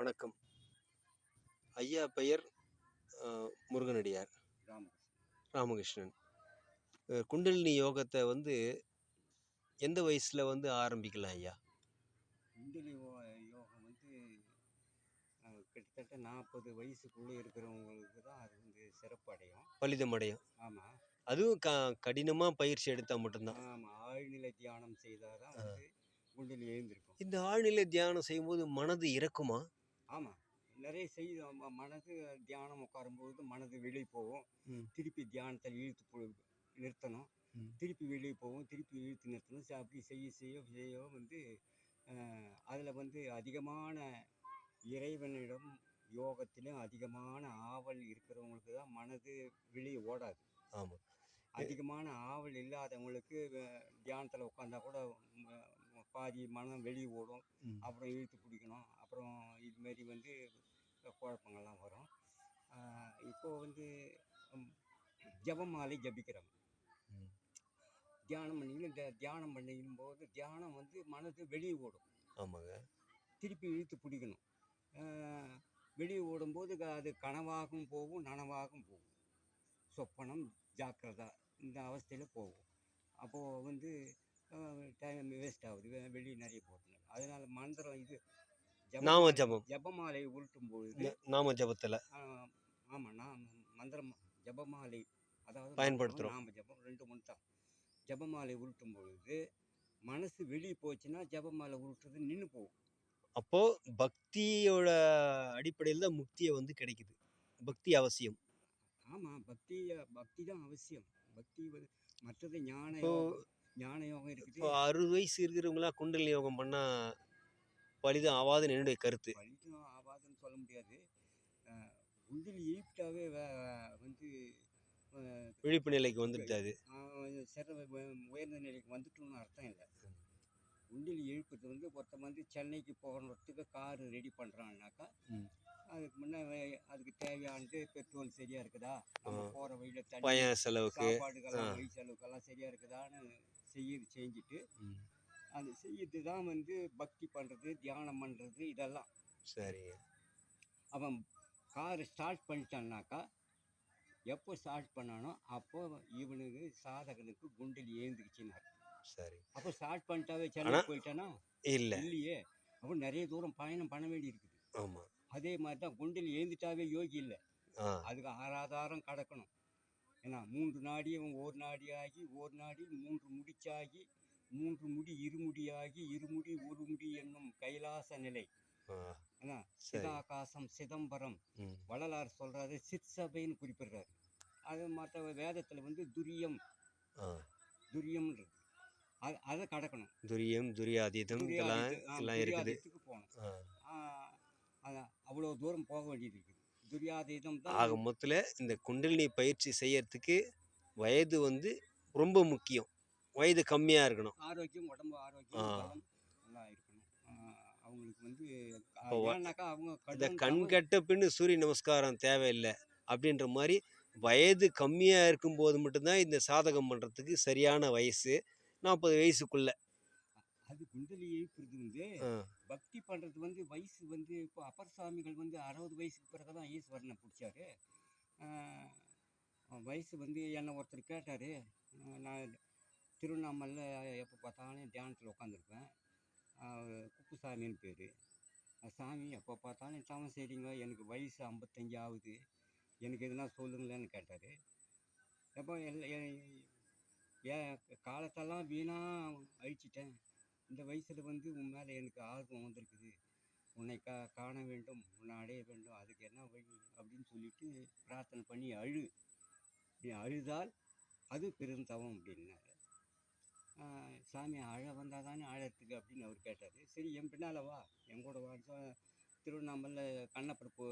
வணக்கம். ஐயா பெயர் முருகனடியார். ராமகிருஷ்ணன். குண்டலினி யோகத்தை வந்து எந்த வயசில் வந்து ஆரம்பிக்கலாம் ஐயா? குண்டலி யோகம் வந்து கிட்டத்தட்ட நாற்பது வயசுக்குள்ளே இருக்கிறவங்களுக்கு தான் அது வந்து சிறப்படையும். பலிதமடையும். ஆமாம் அதுவும் க கடினமாக பயிற்சி எடுத்தால் மட்டும்தான். ஆமாம் ஆழ்நிலை தியானம் செய்தால் தான் வந்து குண்டலி எழுந்திருக்கும். இந்த ஆழ்நிலை தியானம் செய்யும்போது மனது இறக்குமா? ஆமாம் நிறைய செய்து ம- மனது தியானம் உட்காரும்போது மனது வெளியே போகும். திருப்பி தியானத்தில் இழுத்து நிறுத்தணும். திருப்பி வெளியே போகும். திருப்பி இழுத்து நிறுத்தணும். அப்படி செய்ய செய்ய செய்ய வந்து அதில் வந்து அதிகமான இறைவனிடம் யோகத்திலும் அதிகமான ஆவல் இருக்கிறவங்களுக்கு தான் மனது வெளியே ஓடாது. ஆமாம் அதிகமான ஆவல் இல்லாதவங்களுக்கு தியானத்தில் உட்காந்தா கூட பாதி மனம் வெளியே ஓடும். அப்புறம் இழுத்து பிடிக்கணும். அப்புறம் இதுமாரி வந்து குழப்பங்கள்லாம் வரும். ஆஹ் இப்போ வந்து ஜெபமாலை ஜபிக்கிறாங்க. தியானம் பண்ணி இந்த தியானம் பண்ணிக்கும் போது தியானம் வந்து மனது வெளியே ஓடும். ஆமாங்க. திருப்பி இழுத்து பிடிக்கணும். வெளியே ஓடும்போது அது கனவாகவும் போகும் நனவாகவும் போகும். சொப்பனம் ஜாக்கிரதா இந்த அவஸ்தையில் போகும். அப்போது வந்து டைம் வேஸ்ட் ஆகுது. வெளியே நிறைய போகிறது அதனால மந்திரம் இது நாம ஜபம். ஜபமாலை உருட்டும் பொழுது நாம ஜபத்தில். ஆமாம் நான் மந்திரம் ஜபமாலை அதாவது பயன்படுத்துறோம். நாம ஜபம் ரெண்டு ஒன்று தான். ஜபமாலை உருட்டும் பொழுது மனசு வெளியே போச்சுன்னா ஜபமாலை உருட்டுறது நின்று போகும். அப்போது பக்தியோட அடிப்படையில் தான் முக்தியை வந்து கிடைக்குது. பக்தி அவசியம். ஆமாம் பக்தி பக்தி தான் அவசியம். பக்தி மற்றது ஞான ஞான யோகம் இருக்குது. வயசு இருக்கிறவங்களாம் குண்டலினி யோகம் பண்ணால் பலிதம் ஆகாதுன்னு என்னுடைய கருத்து பலிதம் ஆகாதுன்னு சொல்ல முடியாது குண்டில் ஈப்டாவே வந்து விழிப்பு நிலைக்கு வந்துட்டு அது ஆஹ் சிற உயர்ந்த நிலைக்கு வந்துட்டோம்னு அர்த்தம் இல்லை உண்டில் இழுப்புறது வந்து ஒருத்தன் வந்து சென்னைக்கு போகிறதுக்கு காரு ரெடி பண்ணுறான்னாக்கா. அதுக்கு முன்னே அதுக்கு தேவையானது பெட்ரோல் சரியாக இருக்குதா நம்ம. போகிற வழியில் தண்ணி செலவுக்கு சாப்பாடுக்கெல்லாம் வழி செலவுக்கெல்லாம் சரியாக இருக்குதான்னு செய்ய செஞ்சுட்டு. அது செய்யறது தான் வந்து பக்தி பண்ணுறது தியானம் பண்ணுறது இதெல்லாம். சரிங்க அவன் கார் ஸ்டார்ட் பண்ணிட்டான்னாக்கா எப்போ ஸ்டார்ட் பண்ணானோ அப்போ இவனுக்கு சாதகனுக்கு குண்டில் ஏந்துக்குச்சுன்னார் சரி. அப்போ ஸ்டார்ட் பண்ணிட்டாவே சென்னை போயிட்டானா? இல்லை. இல்லையே. அப்போ நிறைய தூரம் பயணம் பண்ண வேண்டி இருக்குது ஆமாம் அதே மாதிரி தான் குண்டில் ஏந்துட்டாவே யோகி இல்லை. அதுக்கு ஆறாதாரம் கடக்கணும். ஏன்னா மூன்று நாடி ஒரு நாடியாகி ஒரு நாடி மூன்று முடிச்சாகி மூன்று முடி இருமுடியாகி இருமுடி ஒரு முடி என்னும் கைலாச நிலை. சிதாகாசம் சிதம்பரம் வள்ளலார் சொல்றாரு சிற்சபைன்னு குறிப்பிடுறாரு. அது மற்ற வேதத்தில் வந்து துரியம் ஆ. துரியம்ன்றது அது அதை கடக்கணும். துரியம் துரியாதீதம் இதெல்லாம் இருக்குது. போகணும். அவ்வளோ தூரம் போக வேண்டியது இருக்குது. துரியாதீதம் ஆக மொத்தத்தில் இந்த குண்டலினி பயிற்சி செய்யறதுக்கு வயது வந்து ரொம்ப முக்கியம். வயது கம்மியாக இருக்கணும். ஆரோக்கியம் உடம்பு ஆரோக்கியம் நல்லா இருக்கணும். அவங்களுக்கு வந்து ஏன்னாக்கா அவங்க இந்த கண் கட்ட பின்னு சூரிய நமஸ்காரம் தேவையில்லை அப்படின்ற மாதிரி வயது கம்மியாக இருக்கும்போது மட்டும்தான் இந்த சாதகம் பண்ணுறதுக்கு சரியான வயசு நாற்பது வயசுக்குள்ள. அது குண்டலி எழுப்புறது வந்து பக்தி பண்ணுறது வந்து வயசு வந்து இப்போ அப்பர் சுவாமிகள் வந்து அறுபது வயசுக்கு பிறகு தான் ஈஸ்வரனை பிடிச்சாரு. வயசு வந்து என்னை ஒருத்தர் கேட்டார். நான் திருவண்ணாமலையில் எப்போ பார்த்தாலும் தியானத்தில் உட்காந்துருப்பேன் குப்புசாமின்னு பேர். சாமி எப்போ பார்த்தாலும் தவம் செய்கிறீங்க எனக்கு வயசு ஐம்பத்தஞ்சு ஆகுது. எனக்கு எதுனா சொல்லுங்களேன்னு கேட்டார். எப்போ எல் ஏன் காலத்தெல்லாம் வீணாக அழிச்சிட்டேன். இந்த வயசில் வந்து உன் மேலே எனக்கு ஆர்வம் வந்திருக்குது. உன்னை கா காண வேண்டும் உன்னை அடைய வேண்டும் அதுக்கு என்ன வழி அப்படின்னு சொல்லிட்டு பிரார்த்தனை பண்ணி அழு. நீ அழுதால் அது பெருந்தவம் அப்படின்னாரு. சாமி அழ வந்தால் தானே ஆழத்துக்கு அப்படின்னு அவர் கேட்டார். சரி என் பின்னால் வா. என் கூட வா. சொ- திருவண்ணாமலை கண்ணப்பர் கோ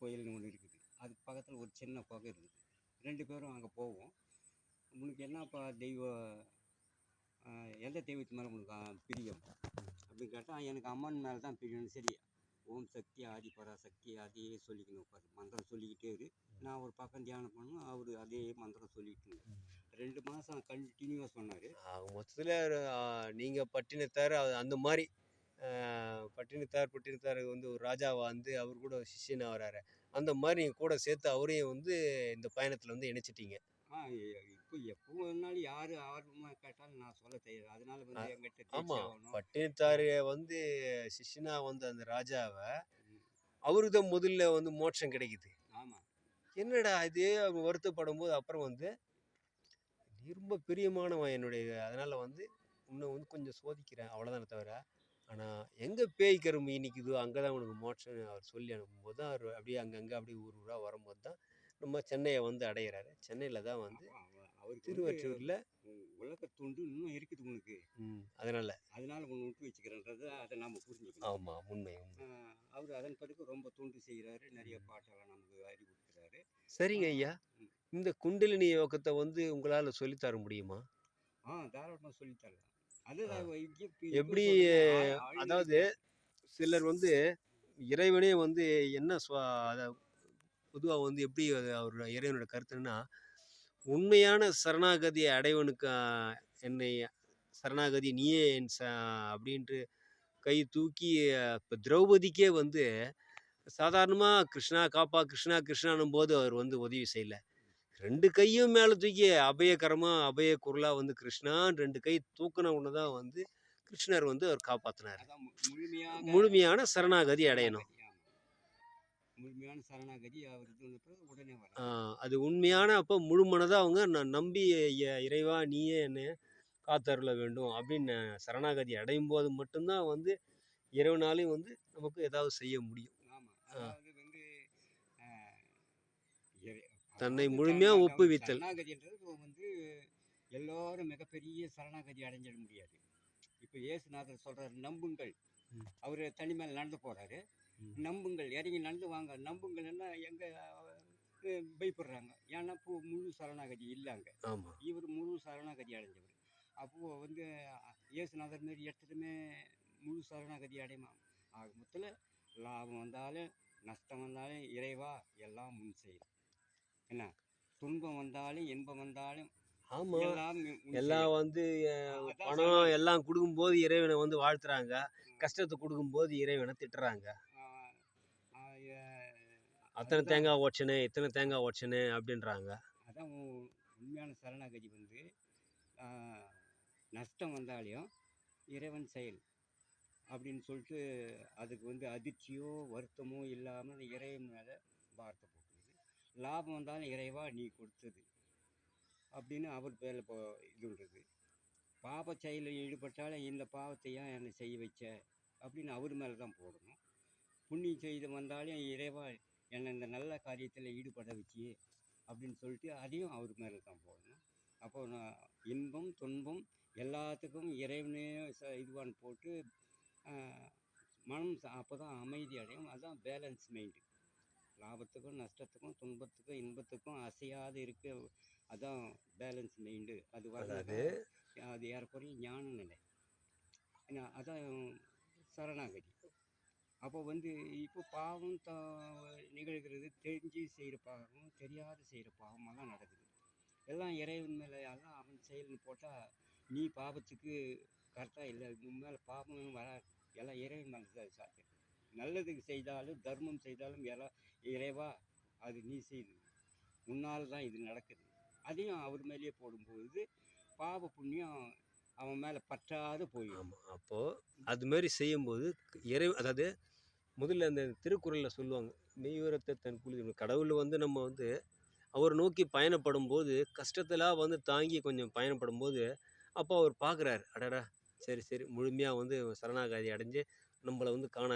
கோயில்னு ஒன்று இருக்குது. அதுக்கு பக்கத்தில் ஒரு சின்ன குகை இருக்குது. ரெண்டு பேரும் அங்கே போவோம். உனக்கு என்னப்பா தெய்வ எந்த தெய்வத்து மேலே உனக்கு பிரியம்? அப்படின்னு கேட்டால் எனக்கு அம்மன் மேலே தான் பிரியம்னு சரி ஓம் சக்தி ஆதி பராசக்தி அதையே சொல்லிக்கணும். உட்காரு. மந்திரம் சொல்லிக்கிட்டே இரு. நான் ஒரு பக்கம் தியானம் பண்ணுவேன் அவர் அதே மந்திரம் சொல்லிக்கிட்டு ரெண்டு மாதம் கண்டினியூவாக சொன்னார். மொத்தத்தில் நீங்கள் பட்டினத்தார் அந்த மாதிரி பட்டினத்தார் பட்டினத்தார் வந்து ஒரு ராஜாவா வந்து அவர் கூட சிஷ்யனா வராரு அந்த மாதிரி நீங்க கூட சேர்த்து அவரையும் வந்து இந்த பயணத்துல வந்து இணைச்சிட்டீங்க. ஆ இப்போ எப்போ வேணாலும் யார் ஆர்வமாக கேட்டாலும் நான் சொல்ல தயார் அதனால வந்து எங்கிட்ட ஆமா தேர்ச்சி ஆகணும். பட்டினத்தார் வந்து சிஷ்யனா வந்த அந்த ராஜாவை அவருக்கு தான் முதல்ல வந்து மோட்சம் கிடைக்குது. ஆமாம் என்னடா இது? அவர் வருத்தப்படும் போது அப்புறம் வந்து ரொம்ப பிரியமானவன் என்னுடைய அதனால வந்து உன்னை வந்து கொஞ்சம் சோதிக்கிறேன் அவ்வளோதானே தவிர. ஆனால் எங்கே பேய் கரும்பு இனிக்குதோ அங்கே தான் உனக்கு மோட்சம் அவர் சொல்லி அனுப்பும்போது தான் அவர் அப்படியே அங்கங்கே அப்படியே ஊர் ஊராக வரும்போது தான் நம்ம சென்னையை வந்து அடையிறாரு. சென்னையில் தான் வந்து அப்போ அவ- அவருக்கு வந்து திருவற்றூரில் உலக துண்டு இன்னும் இருக்குது உனக்கு. அதனால். அதனால ஒன்று விட்டு வச்சுக்கிறேன்றது அதை நாம் புரிஞ்சுக்கணும். ஆமாம் உண்மை அவர் அதன் பிறகு ரொம்ப தொண்டு செய்கிறாரு நிறைய பாட்டெல்லாம் நமக்கு அறிவுறுத்துறாரு. சரிங்க ஐயா. ம். இந்த குண்டலினி யோகத்தை வந்து உங்களால் சொல்லித்தர முடியுமா? ஆ தாராளமாக சொல்லித்தரலாம் இப்ப எப்படி அதாவது சிலர் வந்து இறைவனே வந்து என்ன சுவா அத பொதுவாக வந்து எப்படி அது அவர் இறைவனோட கருத்துன்னா உண்மையான சரணாகதியை அடைவனுக்கு என்னை சரணாகதி நீயே என் ச அப்படின்ட்டு கை தூக்கி இப்போ திரௌபதிக்கே வந்து சாதாரணமாக கிருஷ்ணா காப்பா கிருஷ்ணா கிருஷ்ணானும் போது அவர் வந்து உதவி செய்யல. ரெண்டு கையும் மேலே தூக்கி அபயகரமாக அபய குரலாக வந்து கிருஷ்ணான்னு ரெண்டு கை தூக்கின உடனே தான் வந்து கிருஷ்ணர் வந்து அவர் காப்பாற்றினார் முழுமையான சரணாகதி அடையணும். முழுமையான சரணாகதி உடனே அது உண்மையான அப்போ முழுமனதாக அவங்க நான் நம்பி இறைவா நீயே என்னை காத்தருள வேண்டும் அப்படின்னு சரணாகதி அடையும் போது மட்டும்தான் வந்து இறைவனாலையும் வந்து நமக்கு ஏதாவது செய்ய முடியும். ஆமா அதாவது வந்து ஆஹ், இறை- தன்னை அதாவது முழுமையா சரணா- ஒப்புவித்தல். சரணாகதின்றது வந்து எல்லாரும் மிகப்பெரிய சரணாகதி அடைஞ்சிட முடியாது. இப்போ இயேசுநாதர் சொல்றாரு நம்புங்கள். அவர் தனிமேல் நடந்து போறாரு. நம்புங்கள். இறங்கி நடந்து வாங்க. நம்புங்கள்னா எங்க பயப்படுறாங்க. ஏன்னா இப்போ முழு சரணாகதி இல்லைங்க இவர் முழு சரணாகதி அடைஞ்சவர். அப்போது வந்து இயேசுநாதர் மாரி இடத்துலையுமே முழு சரணாகதி அடையுமா? ஆக மொத்தத்தில் லாபம் வந்தாலும் நஷ்டம் வந்தாலும் இறைவா எல்லாம் முன் செய்யும். என்ன? துன்பம் வந்தாலும் இன்பம் வந்தாலும் ஆமாம் எல்லாம். வந்து பணம். எல்லாம் கொடுக்கும்போது இறைவனை வந்து வாழ்த்துறாங்க. கஷ்டத்தை கொடுக்கும்போது இறைவனை திட்டுறாங்க. அத்தனை தேங்காய் உடச்சனே இத்தனை தேங்காய் உடச்சனே அப்படின்றாங்க. அதான் உண்மையான சரணாகதி வந்து நஷ்டம் வந்தாலையும் இறைவன் செயல் அப்படின்னு சொல்லிட்டு அதுக்கு வந்து அதிர்ச்சியோ வருத்தமோ இல்லாமல் இறைவன் மேலே போட்டுருது லாபம் வந்தாலும் இறைவா நீ கொடுத்தது அப்படின்னு அவர் பேரில் இப்போ இதுன்றது பாவ செயலில் ஈடுபட்டாலும் இந்த பாவத்தை ஏன் என்னை செய்ய வச்ச? அப்படின்னு அவர் மேலே தான் போடணும். புண்ணியம் செய்து வந்தாலும் இறைவா என்னை இந்த நல்ல காரியத்தில் ஈடுபட வச்சு அப்படின்னு சொல்லிட்டு அதையும் அவர் மேலே தான் போடணும். அப்போ நான் இன்பம் துன்பம் எல்லாத்துக்கும் இறைவனே ச இதுவான்னு போட்டு மனம் அப்போ தான் அமைதி அடையும். அதுதான் பேலன்ஸ் மைண்டு லாபத்துக்கும் நஷ்டத்துக்கும் துன்பத்துக்கும் இன்பத்துக்கும் அசையாது இருக்க. அதான் பேலன்ஸ் மைண்டு அது வர்றது அது ஏறக்குறைய ஞான நிலை அதான் சரணாகதி. அப்போ வந்து இப்போ பாவம் த நிகழ்கிறது தெரிஞ்சு செய்கிற பாவம் தெரியாத செய்கிற பாவமெல்லாம் நடக்குது. எல்லாம் இறைவன் மேலே எல்லாம் அவன் செயல்னு போட்டால் நீ பாவத்துக்கு கரெக்டாக இல்லை. உன் மேலே பாவம் வர எல்லாம் இறைவன் மேலே தான் சாத்து நல்லதுக்கு செய்தாலும் தர்மம் செய்தாலும் எல்லாம் இறைவா அது நீ செய்து உன்னால் தான் இது நடக்குது. அதையும் அவர் மேலேயே போடும்போது பாவ புண்ணியம் அவன் மேலே பற்றாது போயிடும். அப்போது அது மாதிரி செய்யும்போது இறை அதாவது முதல்ல அந்த திருக்குறளில் சொல்லுவாங்க மெய்யுரத்தை தன் குழி கடவுள் வந்து நம்ம வந்து அவர் நோக்கி பயணப்படும் போது கஷ்டத்தெல்லாம் வந்து தாங்கி கொஞ்சம் பயணப்படும் போது அப்போ அவர் பார்க்குறாரு அடடா சரி சரி முழுமையாக வந்து சரணாகாதி அடைஞ்சு நம்மளை வந்து காண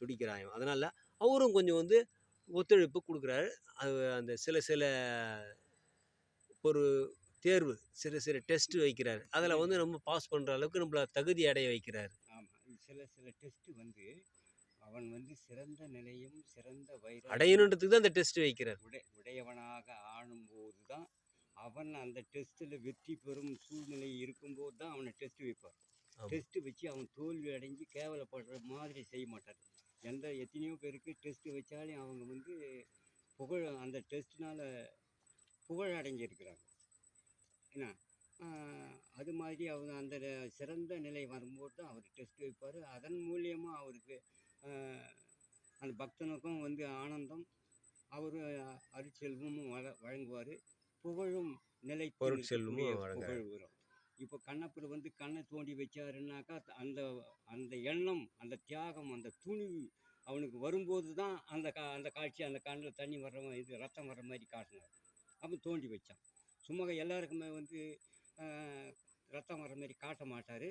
துடிக்கிறாயம் அதனால் அவரும் கொஞ்சம் வந்து ஒத்துழைப்பு கொடுக்குறாரு. அது அந்த சில சில ஒரு தேர்வு சில சில டெஸ்ட் வைக்கிறாரு. அதில் வந்து நம்ம பாஸ் பண்ணுற அளவுக்கு நம்மள தகுதி அடைய வைக்கிறாரு. ஆமாம் சில சில டெஸ்ட் வந்து அவன் வந்து சிறந்த நிலையும் சிறந்த வைர அடையணுன்றதுக்கு தான் அந்த டெஸ்ட் வைக்கிறார். உடை உடையவனாக ஆளும்போது தான் அவன் அந்த டெஸ்ட்டில் வெற்றி பெறும் சூழ்நிலை இருக்கும்போது தான் அவனை டெஸ்ட் வைப்பார். ஆமா. டெஸ்ட் வச்சு அவன் தோல்வி அடைஞ்சு கேவலப்படுற மாதிரி செய்ய மாட்டார் எந்த எத்தனையோ பேருக்கு டெஸ்ட் வச்சாலும் அவங்க வந்து புகழ் அந்த டெஸ்ட்னால புகழ் அடைஞ்சிருக்கிறாங்க. என்ன? அது மாதிரி அவங்க அந்த சிறந்த நிலை வரும்போது தான் அவர் டெஸ்ட் வைப்பார். அதன் மூலியமாக அவருக்கு அந்த பக்தனுக்கும் வந்து ஆனந்தம் அவர் அருட்செல்வமும் வழ வழங்குவார். புகழும் நிலை பொருட்செல்வமும். புகழ் வரும். இப்போ கண்ணப்பர் வந்து கண்ணை தோண்டி வச்சாருன்னாக்கா அந்த அந்த எண்ணம் அந்த தியாகம் அந்த துணிவு அவனுக்கு வரும்போது தான் அந்த கா அந்த காட்சி அந்த கண்ணில் தண்ணி வர்ற மாதிரி இது ரத்தம் வர்ற மாதிரி காட்டினார். அப்போ தோண்டி வச்சான். சும்மா எல்லாருக்குமே வந்து ரத்தம் வர்ற மாதிரி காட்ட மாட்டார்.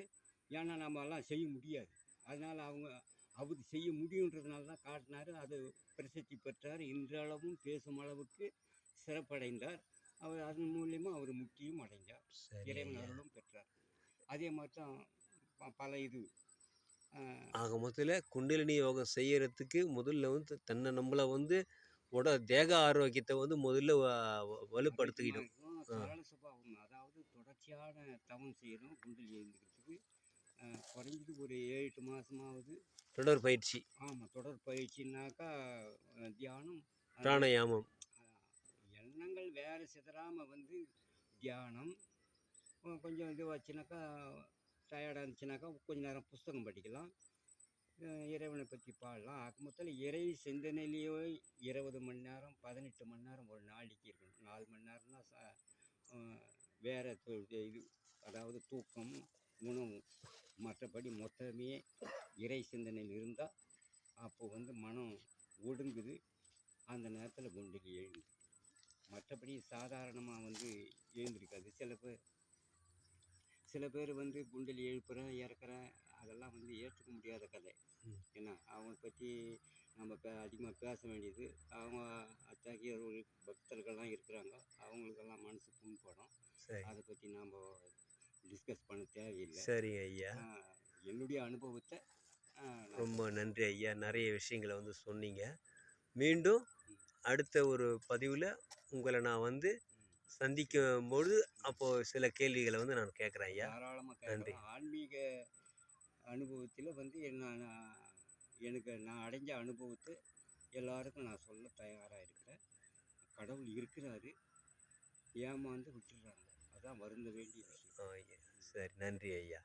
ஏன்னா நம்மலாம் செய்ய முடியாது. அதனால் அவங்க அவர் செய்ய முடியுன்றதுனால தான் காட்டினார். அது பிரசித்தி பெற்றார். இன்றளவும் பேசும் அளவுக்கு சிறப்படைந்தார். அவர் அதன் மூலியமாக அவர் முக்தியும் அடைந்தார். சரி இறைவன். அருளும் பெற்றார். அதே மாதிரி தான் பல இது ஆக மொத்தத்தில் குண்டலினி யோகம் செய்யறதுக்கு முதல்ல வந்து தன்னை நம்மளை வந்து உட தேக ஆரோக்கியத்தை வந்து முதல்ல வ- வ- வலுப்படுத்திக்கிடும் ஆரோக்கியமா இருக்கும். சரள சுபாவம் அதாவது தொடர்ச்சியான தவம் செய்யணும் குண்டலி எழுந்துக்கிறதுக்கு குறைஞ்சது ஒரு ஏழு எட்டு மாதமாவது தொடர் பயிற்சி. ஆமாம் தொடர் பயிற்சினாக்கா தியானம் பிராணயாமம். எண்ணங்கள் வேறு சிதறாமல் வந்து தியானம் கொஞ்சம் இதுவாச்சுனாக்கா டயர்டாக இருந்துச்சுனாக்கா கொஞ்சம் நேரம் புஸ்தகம் படிக்கலாம். இறைவனை பற்றி பாடலாம். ஆக மொத்தத்தில் இறை சிந்தனையிலேயே இருபது மணி நேரம் பதினெட்டு மணி நேரம் ஒரு நாளைக்கு இருக்கணும். நாலு மணி நேரம்னா ச வேறு இது அதாவது தூக்கம் உணவு மற்றபடி மொத்தமே இறை சிந்தனையில் இருந்தால் அப்போது வந்து மனம் ஒடுங்குது. அந்த நேரத்தில் குண்டுக்கு எழுந்து மற்றபடி சாதாரணமாக வந்து எழுந்திருக்காது. சில பேர் சில பேர் வந்து குண்டலி எழுப்புறேன் இறக்குறேன் அதெல்லாம் வந்து ஏற்றுக்க முடியாத கதை. ம். என்ன அவங்க பற்றி நம்ம பே அதிகமாக பேச வேண்டியது அவங்க அத்தகைய ஒரு பக்தர்கள்லாம் இருக்கிறாங்க. அவங்களுக்கெல்லாம் மனசு புண்படும். அதை பற்றி நாம் டிஸ்கஸ் பண்ண தேவையில்லை. சரிங்க ஐயா. என்னுடைய அனுபவத்தை ரொம்ப நன்றி ஐயா. நிறைய விஷயங்களை வந்து சொன்னீங்க. மீண்டும் அடுத்த ஒரு பதிவில் உங்களை நான் வந்து சந்திக்கும் பொழுது அப்போது சில கேள்விகளை வந்து நான் கேட்குறேன் ஐயா. நன்றி. ஆன்மீக அனுபவத்தில் வந்து என்ன நான் எனக்கு நான் அடைஞ்ச அனுபவத்தை எல்லாருக்கும் நான் சொல்ல தயாராக இருக்கிறேன். கடவுள் இருக்கிறாரு. ஏமாந்து விட்டுடுறாங்க அதான் வருந்த வேண்டிய விஷயம். சரி நன்றி ஐயா.